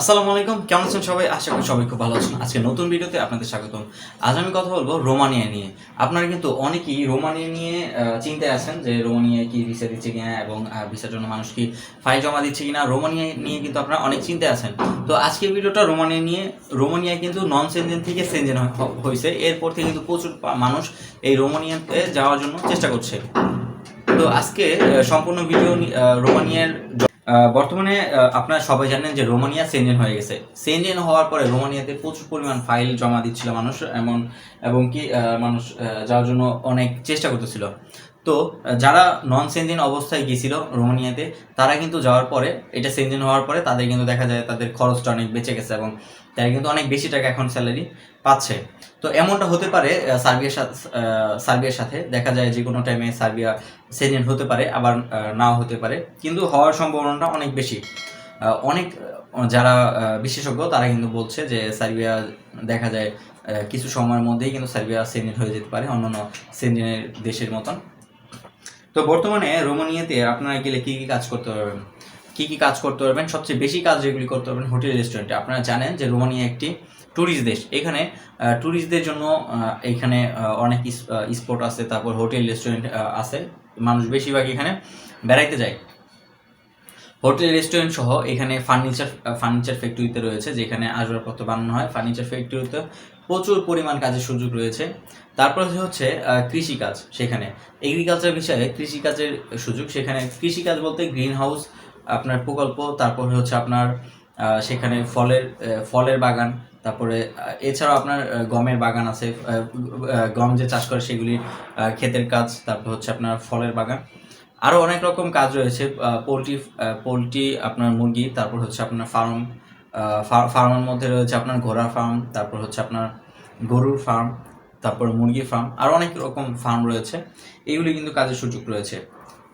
আসসালামু আলাইকুম, কেমন আছেন সবাই? আশা করি সবাই খুব ভালো আছেন। আজকে নতুন ভিডিওতে আপনাদের স্বাগতম। আজ আমি কথা বলব রোমানিয়া নিয়ে। আপনারা কিন্তু অনেকেই রোমানিয়া নিয়ে চিন্তায় আছেন যে রোমানিয়ায় কি ভিসা দিচ্ছে কিনা এবং ভিসার জন্য মানুষ কি ফাইল জমা দিচ্ছে কিনা। রোমানিয়া নিয়ে কিন্তু আপনারা অনেক চিন্তায় আছেন। তো আজকের ভিডিওটা রোমানিয়া নিয়ে রোমানিয়া কিন্তু নন সেনজেন থেকে সেনজেন হয়েছে এরপর থেকে কিন্তু প্রচুর মানুষ এই রোমানিয়াতে যাওয়ার জন্য চেষ্টা করছে। তো আজকে সম্পূর্ণ ভিডিও রোমানিয়ার বর্তমানে আপনারা সবাই জানেন যে রোমানিয়া সেনজেন হয়ে গেছে। সেনজেন হওয়ার পরে রোমানিয়াতে প্রচুর পরিমাণ ফাইল জমা দিচ্ছিল মানুষ, এমন, এবং কি মানুষ যাওয়ার জন্য অনেক চেষ্টা করতেছিল। তো যারা নন সেনজেন অবস্থায় গিয়েছিল রোমানিয়াতে, তারা কিন্তু যাওয়ার পরে, এটা সেনজেন হওয়ার পরে তাদের কিন্তু দেখা যায় তাদের খরচটা অনেক বেঁচে গেছে এবং তারা কিন্তু অনেক বেশি টাকা এখন স্যালারি পাচ্ছে। তো এমনটা হতে পারে সার্বিয়ার সাথে সার্বিয়ার সাথে। দেখা যায় যে কোনো টাইমে সার্বিয়া সেজেন্ট হতে পারে, আবার নাও হতে পারে। কিন্তু হওয়ার সম্ভাবনাটা অনেক বেশি। অনেক যারা বিশেষজ্ঞ, তারা কিন্তু বলছে যে সার্বিয়া, দেখা যায় কিছু সময়ের মধ্যেই কিন্তু সার্বিয়া সেজেন্ট হয়ে যেতে পারে, অন্যান্য সেজেন্টের দেশের মতন। তো বর্তমানে রোমানিয়াতে আপনারা গেলে কী কী কাজ করতে পারবেন? কি কি কাজ করতে পারবেন, সবচেয়ে বেশি কাজ যেগুলি করতে পারবেন হোটেল, রেস্টুরেন্টে। আপনারা জানেন যে রোমানিয়া একটি ট্যুরিস্ট দেশ। এখানে ট্যুরিস্টদের জন্য এখানে অনেক স্পট আছে, তারপর হোটেল, রেস্টুরেন্ট আছে। মানুষ বেশিরভাগ এখানে বেড়াইতে যায়। হোটেল, রেস্টুরেন্ট সহ এখানে ফার্নিচার ফার্নিচার ফ্যাক্টরিতে রয়েছে, যেখানে আসবাবপত্র বানানো হয়। ফার্নিচার ফ্যাক্টরিতে প্রচুর পরিমাণ কাজের সুযোগ রয়েছে। তারপর হচ্ছে কৃষিকাজ সেখানে। এগ্রিকালচার বিষয়ে কৃষিকাজের সুযোগ সেখানে। কৃষিকাজ বলতে গ্রিন হাউস আপনার প্রকল্প, তারপর হচ্ছে আপনার সেখানে ফলের ফলের বাগান, তারপরে এছাড়াও আপনার গমের বাগান আছে গম যে চাষ করে সেগুলি ক্ষেতের কাজ, তারপর হচ্ছে আপনার ফলের বাগান। আরও অনেক রকম কাজ রয়েছে পোলট্রি পোলট্রি, আপনার মুরগি, তারপর হচ্ছে আপনার ফার্ম ফার্মের মধ্যে রয়েছে আপনার ঘোড়া ফার্ম, তারপর হচ্ছে আপনার গরুর ফার্ম, তারপর মুরগি ফার্ম, আর অনেক রকম ফার্ম রয়েছে। এইগুলি কিন্তু কাজের সুযোগ রয়েছে।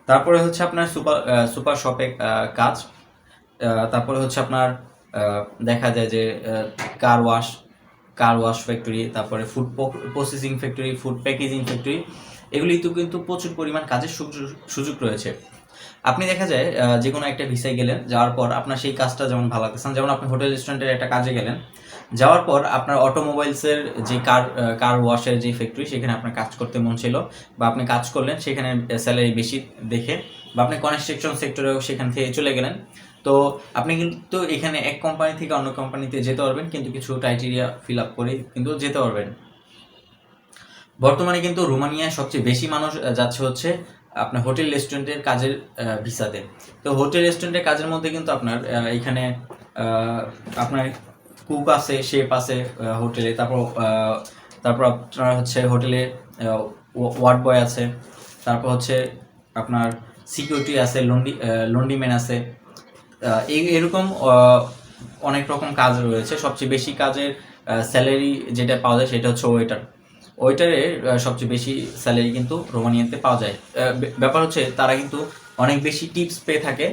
তারপরে হচ্ছে আপনার সুপার সুপার শপে কাজ তারপরে হচ্ছে আপনার দেখা যায় যে car wash car wash factory তারপরে food processing factory food packaging factory এগুলিতে কিন্তু প্রচুর পরিমাণ কাজের সুযোগ- রয়েছে। আপনি দেখা যায় যে কোনো একটা ভিসায় গেলেন, যাওয়ার পর আপনার সেই কাজটা যেমন ভালো লাগতেছে যেমন আপনি হোটেল রেস্টুরেন্টের একটা কাজে গেলেন যাওয়ার পর আপনার অটোমোবাইলসের যে কার কার ওয়াশের যে ফ্যাক্টরি সেখানে আপনার কাজ করতে মন ছিল বা আপনি কাজ করলেন, সেখানে স্যালারি বেশি দেখে বা আপনি কনস্ট্রাকশন সেক্টরেও সেখান থেকে চলে গেলেন। তো আপনি কিন্তু এখানে এক কোম্পানি থেকে অন্য কোম্পানিতে যেতে পারবেন, কিন্তু কিছু ক্রাইটেরিয়া ফিল আপ করে কিন্তু যেতে পারবেন। বর্তমানে কিন্তু রোমানিয়ায় সবচেয়ে বেশি মানুষ যাচ্ছে হচ্ছে আপনার হোটেল রেস্টুরেন্টের কাজের ভিসাতে। তো হোটেল রেস্টুরেন্টের কাজের মধ্যে কিন্তু আপনার এখানে আপনার কুক আছে, শেফ আছে হোটেলে। তারপর তারপর আপনার হচ্ছে হোটেলে ওয়ার্ড বয় আছে। তারপর হচ্ছে আপনার সিকিউরিটি আছে, লন্ডি লন্ডিম্যান আছে। এই এরকম অনেক রকম কাজ রয়েছে। সবচেয়ে বেশি কাজের স্যালারি যেটা পাওয়া যায় সেটা হচ্ছে ওয়েটার ওয়েটারের সবচেয়ে বেশি স্যালারি কিন্তু রোমানিয়াতে পাওয়া যায়। ব্যাপার হচ্ছে তারা কিন্তু অনেক বেশি টিপস পেয়ে থাকে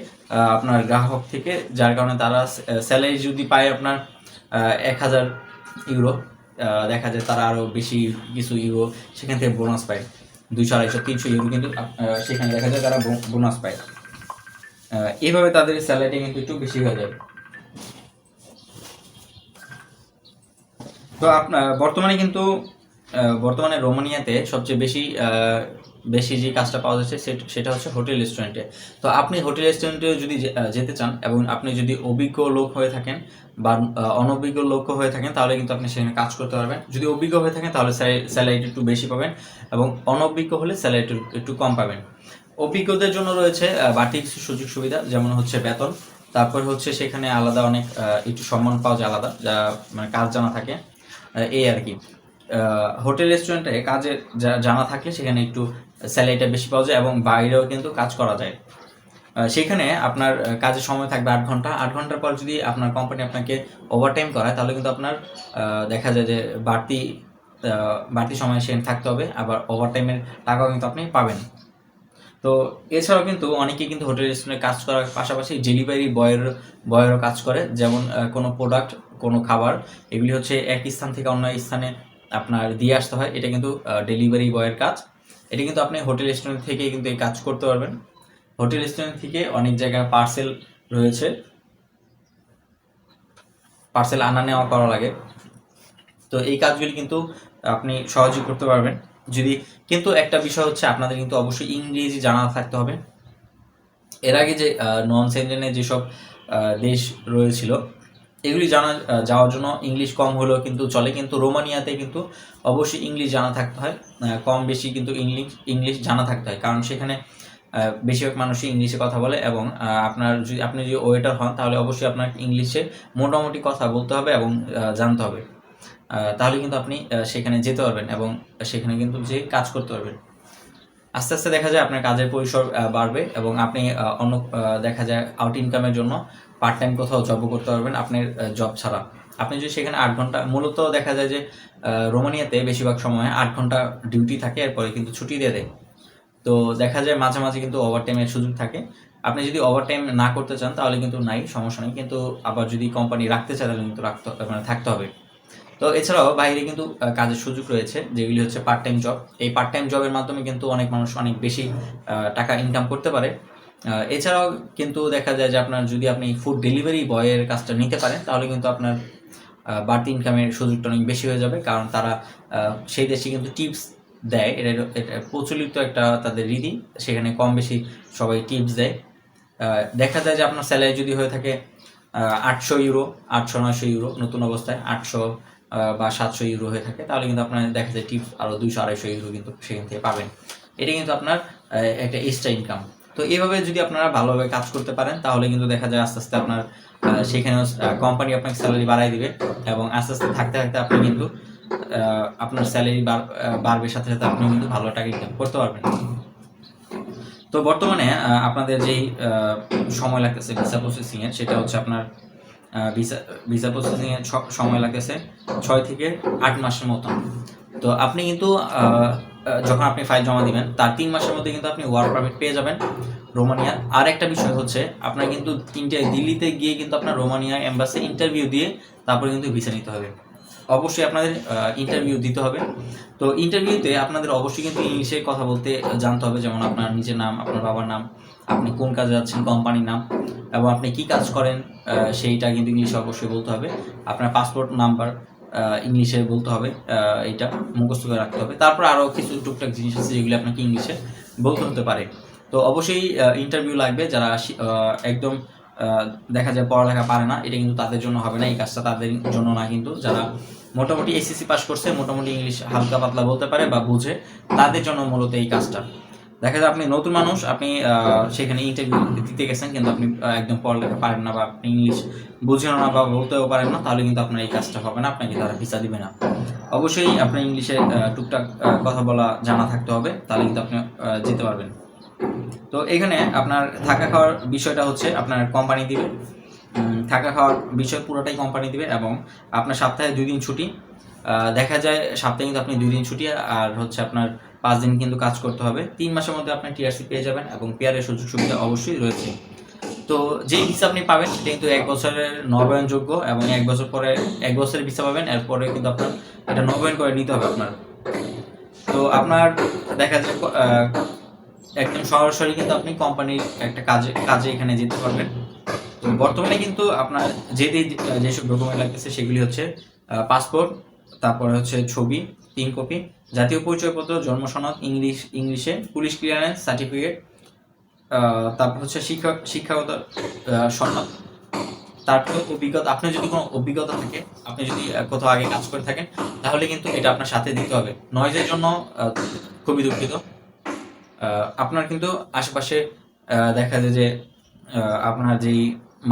আপনার গ্রাহক থেকে, যার কারণে তারা স্যালারি যদি পায় আপনার এক হাজার ইউরো দেখা যায় তারা আরও বেশি কিছু ইউরো সেখান থেকে বোনাস পায়। দুইশো আড়াইশো, তিনশো ইউরো কিন্তু সেখানে দেখা যায় তারা বোনাস পায়। এইভাবে তাদের স্যালারি কিন্তু একটু বেশি হয়ে যায়। তো আপনার বর্তমানে কিন্তু বর্তমানে রোমানিয়াতে সবচেয়ে বেশি বেশি যে কাজটা পাওয়া যাচ্ছে সেট- হচ্ছে হোটেল রেস্টুরেন্টে। তো আপনি হোটেল রেস্টুরেন্টে যদি যেতে চান এবং আপনি যদি অভিজ্ঞ লোক হয়ে থাকেন বা অনভিজ্ঞ লোক হয়ে থাকেন, তাহলে কিন্তু আপনি সেখানে কাজ করতে পারবেন। যদি অভিজ্ঞ হয়ে থাকেন, তাহলে স্যালারিটা একটু বেশি পাবেন এবং অনভিজ্ঞ হলে স্যালারিটা একটু কম পাবেন। অভিজ্ঞদের জন্য রয়েছে বাড়তি কিছু সুযোগ সুবিধা, যেমন হচ্ছে বেতন। তারপর হচ্ছে সেখানে আলাদা অনেক একটু সম্মান পাওয়া যায় আলাদা, যা মানে কাজ জানা থাকে এই আর কি। হোটেল, রেস্টুরেন্টে কাজে যা- জানা থাকলে সেখানে একটু স্যালারিটা বেশি পাওয়া যায় এবং বাইরেও কিন্তু কাজ করা যায়। সেখানে আপনার কাজের সময় থাকবে আট ঘণ্টা। আট ঘণ্টার পর যদি আপনার কোম্পানি আপনাকে ওভারটাইম করায়, তাহলে কিন্তু আপনার দেখা যায় যে বাড়তি বাড়তি সময় সেখানে থাকতে হবে। আবার ওভারটাইমের টাকাও কিন্তু আপনি পাবেন। তো এছাড়াও কিন্তু অনেকে কিন্তু হোটেল, রেস্টুরেন্টে কাজ করার পাশাপাশি ডেলিভারি বয়ের, বয়েরও কাজ করে। যেমন কোনো প্রোডাক্ট কোনো খাবার, এগুলি হচ্ছে এক স্থান থেকে অন্য স্থানে আপনার দিয়ে আসতে হয়, এটা কিন্তু ডেলিভারি বয়ের কাজ। এটা কিন্তু আপনি হোটেল রেস্টুরেন্ট থেকে কিন্তু এই কাজ করতে পারবেন। হোটেল রেস্টুরেন্ট থেকে অনেক জায়গায় পার্সেল রয়েছে। পার্সেল আনা নেওয়া করা লাগে। তো এই কাজগুলি কিন্তু আপনি সহজেই করতে পারবেন। যদি, কিন্তু একটা বিষয় হচ্ছে আপনাদের কিন্তু অবশ্যই ইংরেজি জানা থাকতে হবে। এর আগে যে নন সেন্টেনে যেসব দেশ রয়েছিল এগুলি জানা যাওয়ার জন্য ইংলিশ কম হলেও কিন্তু চলে, কিন্তু রোমানিয়াতে কিন্তু অবশ্যই ইংলিশ জানা থাকতে হয় কম বেশি কিন্তু ইংলিশ ইংলিশ জানা থাকতে হয়, কারণ সেখানে বেশিরভাগ মানুষই ইংলিশে কথা বলে এবং আপনার যদি, আপনি যদি ওয়েটার হন তাহলে অবশ্যই আপনার ইংলিশে মোটামুটি কথা বলতে হবে এবং জানতে হবে তাহলে কিন্তু আপনি সেখানে যেতে পারবেন এবং সেখানে কিন্তু যে কাজ করতে পারবেন। আস্তে আস্তে দেখা যায় আপনার কাজের পরিসর বাড়বে এবং আপনি অন্য দেখা যায় আউট ইনকামের জন্য পার্ট টাইম কোথাও জবও করতে পারবেন, আপনার জব ছাড়া। আপনি যদি সেখানে আট ঘণ্টা, মূলত দেখা যায় যে রোমানিয়াতে বেশিরভাগ সময় আট ঘণ্টা ডিউটি থাকে, এরপরে কিন্তু ছুটি দিয়ে দেয়। তো দেখা যায় মাঝে মাঝে কিন্তু ওভার টাইমের সুযোগ থাকে। আপনি যদি ওভার টাইম না করতে চান, তাহলে কিন্তু নাই, সমস্যা নেই। কিন্তু আবার যদি কোম্পানি রাখতে চায়, তাহলে কিন্তু রাখতে মানে থাকতে হবে। তো এছাড়াও বাইরে কিন্তু কাজের সুযোগ রয়েছে, যেগুলি হচ্ছে পার্ট টাইম জব এই পার্ট টাইম জবের মাধ্যমে কিন্তু অনেক মানুষ অনেক বেশি টাকা ইনকাম করতে পারে। এছাড়াও কিন্তু দেখা যায় যে আপনার যদি আপনি ফুড ডেলিভারি বয়ের কাজটা নিতে পারেন, তাহলে কিন্তু আপনার বাড়তি ইনকামের সুযোগটা অনেক বেশি হয়ে যাবে। কারণ তারা সেই দেশে কিন্তু টিপস দেয়। এটা এটা প্রচলিত একটা তাদের রীতি। সেখানে কম বেশি সবাই টিপস দেয়। দেখা যায় যে আপনার স্যালারি যদি হয়ে থাকে আটশো ইউরো আটশো, নয়শো ইউরো নতুন অবস্থায় আটশো বা সাতশো ইউরো হয়ে থাকে, তাহলে কিন্তু আপনার দেখা যায় টিপস আরও দুইশো, আড়াইশো ইউরো কিন্তু সেখান থেকে পাবেন। এটা কিন্তু আপনার একটা এক্সট্রা ইনকাম তো এইভাবে যদি আপনারা ভালোভাবে কাজ করতে পারেন, তাহলে কিন্তু দেখা যায় আস্তে আস্তে আপনার সেখানেও কোম্পানি আপনাকে স্যালারি বাড়াই দিবে এবং আস্তে আস্তে থাকতে থাকতে আপনি কিন্তু আপনার স্যালারি বাড়বে, সাথে সাথে আপনি কিন্তু ভালো টাকা ইনকাম করতে পারবেন। তো বর্তমানে আপনাদের যেই সময় লাগতেছে ভিসা প্রসেসিং সেটা হচ্ছে আপনার ভিসা ভিসা প্রসেসিং এর ছ- সময় লাগতেছে ছয় থেকে আট মাসের মতন। তো আপনি কিন্তু যখন আপনি ফাইল জমা দিবেন তার তিন মাসের মধ্যে কিন্তু আপনি ওয়ার্ক পারমিট পেয়ে যাবেন রোমানিয়া। আর একটা বিষয় হচ্ছে আপনার কিন্তু ইন্ডিয়া দিল্লিতে গিয়ে কিন্তু আপনার রোমানিয়া এম্বাসি ইন্টারভিউ দিয়ে তারপরে কিন্তু ভিসা নিতে হবে। অবশ্যই আপনাদের ইন্টারভিউ দিতে হবে। তো ইন্টারভিউতে আপনাদের অবশ্যই কিন্তু ইংলিশে কথা বলতে জানতে হবে যেমন আপনার নিজের নাম আপনার বাবার নাম আপনি কোন কাজে যাচ্ছেন কোম্পানির নাম এবং আপনি কি কাজ করেন সেইটা কিন্তু ইংলিশে অবশ্যই বলতে হবে। আপনার পাসপোর্ট নাম্বার ইংলিশে বলতে হবে এইটা মুখস্থ করে রাখতে হবে। তারপর আরও কিছু টুকটাক জিনিস আছে যেগুলি আপনাকে ইংলিশে বলতে হতে পারে। তো অবশ্যই ইন্টারভিউ লাগবে, যারা একদম দেখা যায় পড়ালেখা পারে না, এটা কিন্তু তাদের জন্য হবে না, এই কাজটা তাদের জন্য না কিন্তু। যারা মোটামুটি এসএসসি পাস করছে, মোটামুটি ইংলিশ হালকা পাতলা বলতে পারে বা বুঝে, তাদের জন্য মূলত এই কাজটা। দেখা যায় আপনি নতুন মানুষ, আপনি সেখানে ইন্টারভিউ দিতে গেছেন, কিন্তু আপনি একদম পড়ালেখা পারেন না বা আপনি ইংলিশ বুঝেন না বা বলতেও পারেন না, তাহলে কিন্তু আপনার এই কাজটা হবে না, আপনাকে তারা ভিসা দিবে না। অবশ্যই আপনার ইংলিশে টুকটাক কথা বলা, জানা থাকতে হবে, তাহলে কিন্তু আপনি যেতে পারবেন। তো এখানে আপনার থাকা খাওয়ার বিষয়টা হচ্ছে, আপনার কোম্পানি দিবে। থাকা খাওয়ার বিষয় পুরোটাই কোম্পানি দিবে এবং আপনার সপ্তাহে দুই দিন ছুটি। দেখা যায় সপ্তাহে কিন্তু আপনি দুই দিন ছুটি, আর হচ্ছে আপনার পাঁচ দিন কিন্তু কাজ করতে হবে। তিন মাসের মধ্যে আপনি টিআরসি পেয়ে যাবেন এবং পেয়ারের সুযোগ সুবিধা অবশ্যই রয়েছে। তো যেই ভিসা আপনি পাবেন, সেটা কিন্তু এক বছরের নবায়নযোগ্য এবং এক বছর পরে এক বছরের ভিসা পাবেন। এরপরে কিন্তু আপনার এটা নবায়ন করে নিতে হবে আপনার। তো আপনার দেখা যায় একদম সরাসরি কিন্তু আপনি কোম্পানির একটা কাজে কাজে এখানে যেতে পারবেন। তো বর্তমানে কিন্তু আপনার যে যে- যেসব ডকুমেন্ট লাগতেছে সেগুলি হচ্ছে পাসপোর্ট তারপরে হচ্ছে ছবি তিন কপি জাতীয় পরিচয়পত্র, জন্ম সনদ, ইংলিশ, ইংলিশে, পুলিশ ক্লিয়ারেন্স, সার্টিফিকেট তারপর হচ্ছে শিক্ষা, শিক্ষাগত সনদ, তারপর অভিজ্ঞতা আপনার যদি কোনো অভিজ্ঞতা থাকে, আপনি যদি কোথাও আগে কাজ করে থাকেন, তাহলে কিন্তু এটা আপনার সাথে দিতে হবে। নয়েজের জন্য খুবই দুঃখিত। আপনার কিন্তু আশেপাশে দেখা যায় যে আপনার যেই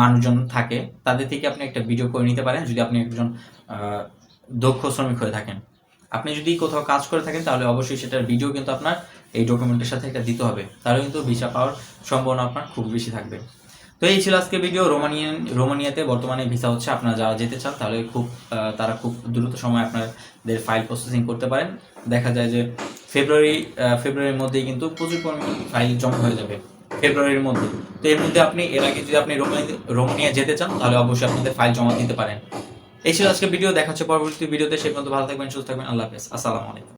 মানুষজন থাকে, তাদের থেকে আপনি একটা ভিডিও করে নিতে পারেন, যদি আপনি একজন দক্ষ শ্রমিক হয়ে থাকেন। আপনি যদি কোথাও কাজ করে থাকেন, তাহলে অবশ্যই সেটার ভিডিও কিন্তু আপনার এই ডকুমেন্টের সাথে একটা দিতে হবে। তাহলে কিন্তু ভিসা পাওয়ার সম্ভাবনা আপনার খুব বেশি থাকবে। তো এই ছিল আজকে ভিডিও রোমানিয়ান, রোমানিয়াতে বর্তমানে ভিসা হচ্ছে। আপনারা যারা যেতে চান, তাহলে খুব তারা খুব দ্রুত সময় আপনাদের ফাইল প্রসেসিং করতে পারেন। দেখা যায় যে ফেব্রুয়ারি ফেব্রুয়ারির মধ্যেই কিন্তু প্রচুর পরিমাণ ফাইল জমা হয়ে যাবে। ফেব্রুয়ারির মধ্যে। তো এর মধ্যে আপনি, এর আগে যদি আপনি রোমানি- রোমানিয়া যেতে চান, তাহলে অবশ্যই আপনাদের ফাইল জমা দিতে পারেন। এই ছিল আজকে ভিডিও, দেখা হচ্ছে পরবর্তী ভিডিওতে। সে পর্যন্ত ভালো থাকবেন, সুস্থ থাকবেন, আল্লাহ হাফেজ। আসসালামু আলাইকুম।